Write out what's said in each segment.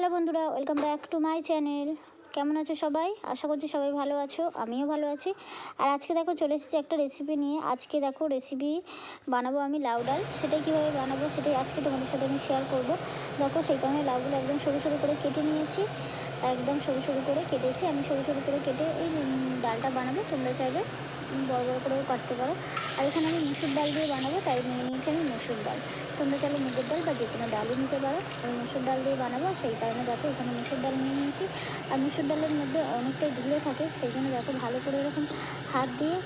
Hello বন্ধুরা welcome back to my channel কেমন আছো সবাই? আশা করছি সবাই ভালো আছো, আমিও ভালো আছি। আর আজকে দেখো, চলে এসেছি একটা রেসিপি নিয়ে। আজকে দেখো রেসিপি বানাবো আমি লাউ ডাল। সেটাই কীভাবে বানাবো, সেটাই আজকে তোমাদের সাথে আমি শেয়ার করব। দেখো, সেই কারণে লাউগুলো একদম সরু সরু করে কেটে নিয়েছি। একদম সরু সরু করে কেটেছি। আমি সরু সরু করে কেটে এই ডালটা বানাবো, তোমরা চাইলে উম, বড় বড় করেও কাটতে পারো। আর এখানে আমি মুসুর ডাল দিয়ে বানাবো তাই নিয়ে নিয়েছি আমি মুসুর ডাল। তোমরা চাইলে মুগের ডাল বা যে কোনো ডালই নিতে পারো। আমি মুসুর ডাল দিয়ে বানাবো সেই কারণে দেখো এখানে মুসুর ডাল নিয়ে নিয়েছি। আর মুসুর ডালের মধ্যে অনেকটাই ধুলো থাকে সেই জন্য দেখো ভালো করে এরকম হাত দিয়ে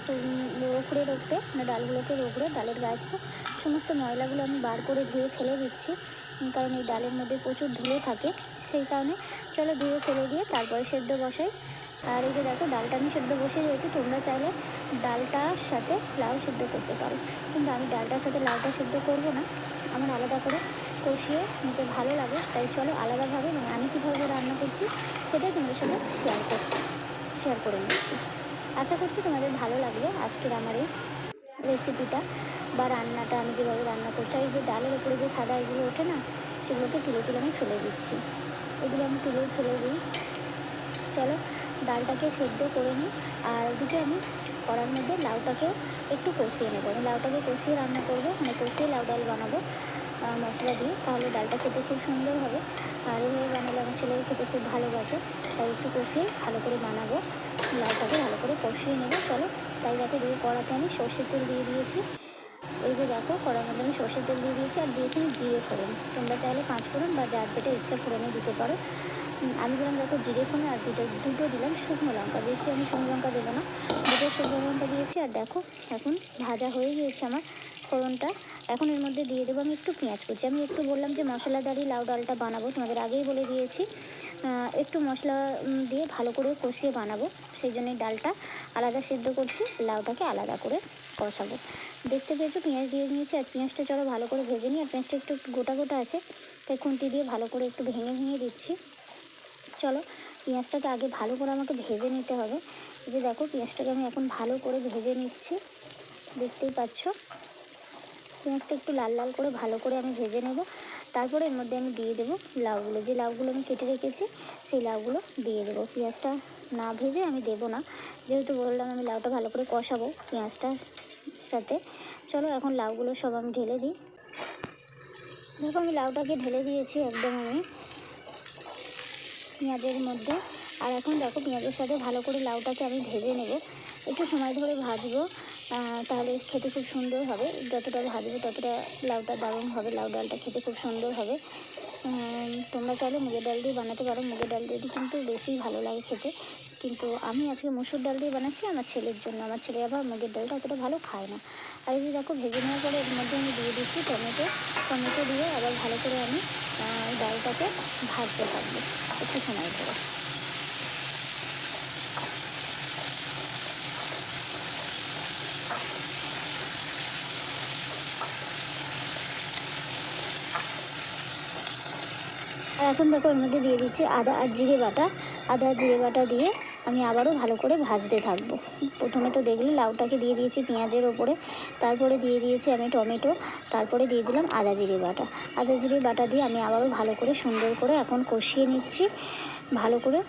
রোকড়ে রোকড়ে মানে ডালগুলোকে রোকড়ে ডালের গায়ে থেকে সমস্ত ময়লাগুলো আমি বার করে ধুয়ে ফেলে দিচ্ছি কারণ এই ডালের মধ্যে প্রচুর ধুলো থাকে সেই কারণে চলো ধুয়ে ফেলে দিয়ে তারপরে সেদ্ধ বসাই। আর এই যে দেখো, ডালটা আমি সেদ্ধ বসে দিয়েছি। তোমরা চাইলে ডালটার সাথে লাউ সেদ্ধ করতে পারো। কিন্তু আমি ডালটার সাথে লাউটা সেদ্ধ করব না। আমার আলাদা করে কষিয়ে নিতে ভালো লাগে। তাই চলো আলাদাভাবে মানে আমি কীভাবে রান্না করছি, সেটাই তোমাদের সাথে শেয়ার কর শেয়ার করে নিচ্ছি। আশা করছি তোমাদের ভালো লাগবে আজকের আমার এই রেসিপিটা বা রান্নাটা আমি যেভাবে রান্না করছি। এই যে ডালের উপরে যে সাদা এগুলো ওঠে না, সেগুলোকে তুলে তুলে আমি ফেলে দিচ্ছি। এগুলো আমি তুলে ফেলে দিই। চলো ডালটাকে সেদ্ধ করে নিই আর ওদিকে আমি কড়ার মধ্যে লাউটাকেও একটু কষিয়ে নেব। আমি লাউটাকে কষিয়ে রান্না করব মানে কষিয়ে লাউ ডাল বানাবো মশলা দিয়ে। তাহলে ডালটা খেতে খুব সুন্দর হবে। আর এইভাবে বানালে আমার ছেলেও খেতে খুব ভালোবাসে, তাই একটু কষিয়ে ভালো করে বানাবো। লাউটাকে ভালো করে কষিয়ে নেব। চলো, তাই দেখো দিয়ে কড়াতে আমি সর্ষের তেল দিয়ে দিয়েছি। এই যে দেখো, কড়ার মধ্যে আমি সর্ষের তেল দিয়ে দিয়েছি আর দিয়েছি জিরে ফোড়ন। তোমরা চাইলে পাঁচ ফোড়ন বা যার যেটা ইচ্ছা ফোড়নে দিতে পারো। আমি দিলাম দেখো জিরে ফোড়ন আর দুটো দুটো দিলাম শুকনো লঙ্কা। বেশি আমি শুকনো লঙ্কা দেবো না। দুটো শুকনো লঙ্কা দিয়েছি আর দেখো এখন ভাজা হয়ে গিয়েছে আমার ফোড়নটা। এখন এর মধ্যে দিয়ে দেবো আমি একটু পেঁয়াজ কুচি। আমি একটু বললাম যে মশলাদারি লাউ ডালটা বানাবো, তোমাদের আগেই বলে দিয়েছি। একটু মশলা দিয়ে ভালো করে কষিয়ে বানাবো। সেই জন্যই ডালটা আলাদা সিদ্ধ করছি, লাউটাকে আলাদা করে কষাবো। দেখতে পেয়েছ পেঁয়াজ দিয়ে নিয়েছি আর পেঁয়াজটা চলো ভালো করে ভেজে নিই। আর পেঁয়াজটা একটু একটু গোটা গোটা আছে, তাই খুন্তি দিয়ে ভালো করে একটু ভেঙে ভেঙে দিচ্ছি। চলো, পেঁয়াজটাকে আগে ভালো করে আমাকে ভেজে নিতে হবে। যে দেখো, পেঁয়াজটাকে আমি এখন ভালো করে ভেজে নিচ্ছি। দেখতেই পাচ্ছ? পেঁয়াজটা একটু লাল লাল করে ভালো করে আমি ভেজে নেব। তারপরে এর মধ্যে আমি দিয়ে দেবো লাউগুলো। যে লাউগুলো আমি কেটে রেখেছি, সেই লাউগুলো দিয়ে দেবো। পেঁয়াজটা না ভেজে আমি দেবো না। যেহেতু বললাম আমি লাউটা ভালো করে কষাবো পেঁয়াজটার সাথে। চলো, এখন লাউগুলো সব আমি ঢেলে দিই। দেখো, আমি লাউটাকে ঢেলে দিয়েছি একদম আমি। পেঁয়াজের মধ্যে। আর এখন দেখো পেঁয়াজের সাথে ভালো করে লাউটাকে আমি ভেজে নেব। একটু সময় ধরে ভাজবো তাহলে খেতে খুব সুন্দর হবে। যতটা ভাজবো ততটা লাউটা দারুণ হবে, লাউ ডালটা খেতে খুব সুন্দর হবে। তোমরা চাইলে মুগের ডাল দিয়ে বানাতে পারো। মুগের ডাল দিয়ে কিন্তু বেশি ভালো লাগে খেতে। কিন্তু আমি আজকে মুসুর ডাল দিয়ে বানাচ্ছি, আমার ছেলের জন্য। আমার ছেলে আবার মুগের ডালটা অতটা ভালো খায় না। আর এই দেখো ভেজে নেওয়ার পরে এর মধ্যে আমি দিয়ে দিচ্ছি টমেটো। টমেটো দিয়ে আবার ভালো করে আমি ডালটাকে ভাজতে থাকবে। একটু সময় আর এখন দেখো এর মধ্যে দিয়ে দিচ্ছি আদা আর জিরে বাটা। আদা আর জিরে বাটা দিয়ে আমি আবারও ভালো করে ভাজতে থাকব। প্রথমে তো দেখলে লাউটাকে দিয়ে দিয়েছি পেঁয়াজের ওপরে, তারপরে দিয়ে দিয়েছি আমি টমেটো, তারপরে দিয়ে দিলাম আদা জিরে বাটা। আদা জিরে বাটা দিয়ে আমি আবারও ভালো করে সুন্দর করে এখন কষিয়ে নিচ্ছি। ভালো করে।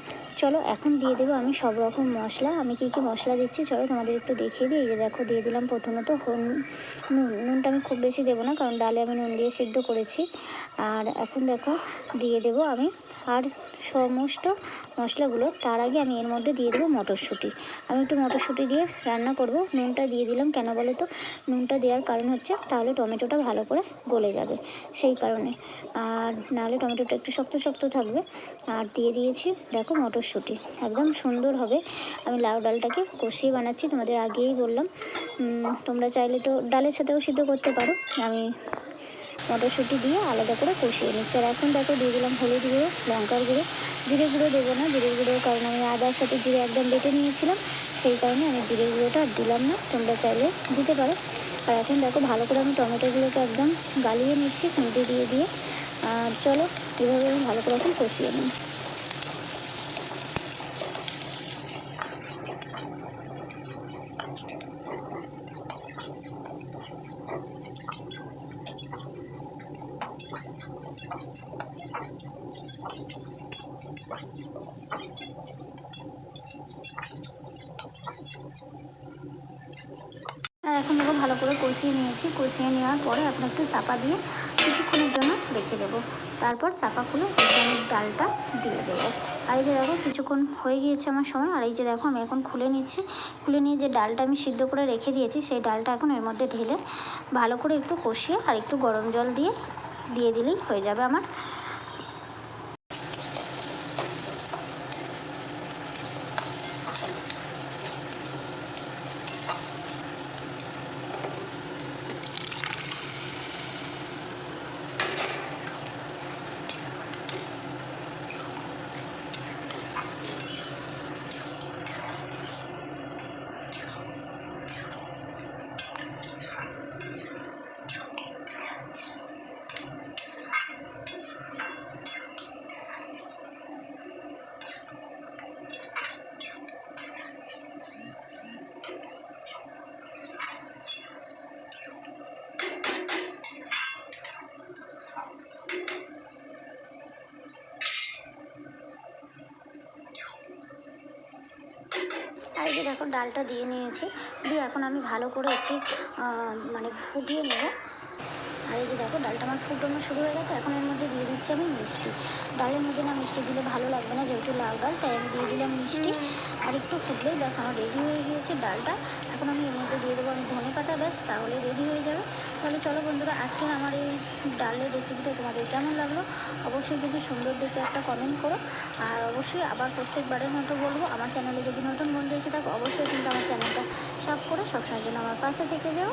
চলো, এখন দিয়ে দেবো আমি সব রকম মশলা। আমি কী কী মশলা দিচ্ছি চলো তোমাদের একটু দেখিয়ে দিই। যে দেখো, দিয়ে দিলাম প্রথমত নুন। নুনটা আমি খুব বেশি দেবো না, কারণ ডালে আমি নুন দিয়ে সিদ্ধ করেছি। আর এখন দেখো, দিয়ে দেবো আমি আর সমস্ত মশলাগুলো তার আগে আমি এর মধ্যে দিয়ে দেবো মটরশুঁটি। আমি একটু মটরশুঁটি দিয়ে রান্না করব। নুনটা দিয়ে দিলাম কেন বলো তো? নুনটা দেওয়ার কারণ হচ্ছে তাহলে টমেটোটা ভালো করে গলে যাবে সেই কারণে। আর নাহলে টমেটোটা একটু শক্ত শক্ত থাকবে। আর দিয়ে দিয়েছি দেখো মটরশুঁটি। একদম সুন্দর হবে। আমি লাউ ডালটাকে কষিয়ে বানাচ্ছি, তোমাদের আগেই বললাম। তোমরা চাইলে তো ডালের সাথেও সিদ্ধ করতে পারো। আমি মটরশুঁটি দিয়ে আলাদা করে কষিয়ে নিচ্ছি। আর এখন দেখো দিয়ে দিলাম হলুদ গুঁড়ো, লঙ্কার গুঁড়ো। জিরে গুঁড়ো দেবো না জিরে গুঁড়ো, কারণ আমি আদার সাথে জিরে একদম বেটে নিয়েছিলাম। সেই কারণে আমি জিরে গুঁড়োটা আর দিলাম না, তোমরা চাইলে দিতে পারো। আর এখন দেখো ভালো করে আমি টমেটোগুলোকে একদম গালিয়ে নিচ্ছি, খুঁটি দিয়ে দিয়ে। আর চলো, এভাবে আমি ভালো করে এখন কষিয়ে নিই। আর এখন দেখো ভালো করে কষিয়ে নিয়েছি। কষিয়ে নেওয়ার পরে এখন একটু চাপা দিয়ে কিছুক্ষণের জন্য রেখে দেবো। তারপর চাপা খুলে বিরিয়ানির ডালটা দিয়ে দেবো। আর এই যে দেখো কিছুক্ষণ হয়ে গিয়েছে আমার সময়। আর এই যে দেখো আমি এখন খুলে নিচ্ছি। খুলে নিয়ে যে ডালটা আমি সিদ্ধ করে রেখে দিয়েছি, সেই ডালটা এখন এর মধ্যে ঢেলে ভালো করে একটু কষিয়ে আর একটু গরম জল দিয়ে দিয়ে দিলেই হয়ে যাবে আমার আর যে দেখো ডালটা দিয়ে নিয়েছি। দিয়ে এখন আমি ভালো করে একটু মানে ফুটিয়ে নেব। আর এই যে দেখো, ডালটা আমার ফুটানো শুরু হয়ে গেছে। এখন এর মধ্যে দিচ্ছি আমি মিষ্টি। ডালের মধ্যে না মিষ্টি দিলে ভালো লাগবে না যেহেতু লাল ডাল তাই আমি দিয়ে দিলাম মিষ্টি। আর একটু ফুটলেই ব্যাস আমার রেডি হয়ে গিয়েছে ডালটা। এখন আমি এর মধ্যে দিয়ে দেবো আমি ধনে পাতা ব্যাস তাহলে রেডি হয়ে যাবে। তাহলে চলো বন্ধুরা আজকের আমার এই ডালের রেসিপিটা তোমাদের কেমন লাগল? অবশ্যই যদি সুন্দর দেখে একটা কমেন্ট করো। আর অবশ্যই আবার প্রত্যেকবারের মতো বলব আমার চ্যানেলে যদি নতুন বন্ধু এসে থাকো অবশ্যই কিন্তু আমার চ্যানেলটা সাব করে সবসময়ের জন্য আমার পাশে থেকে যাও।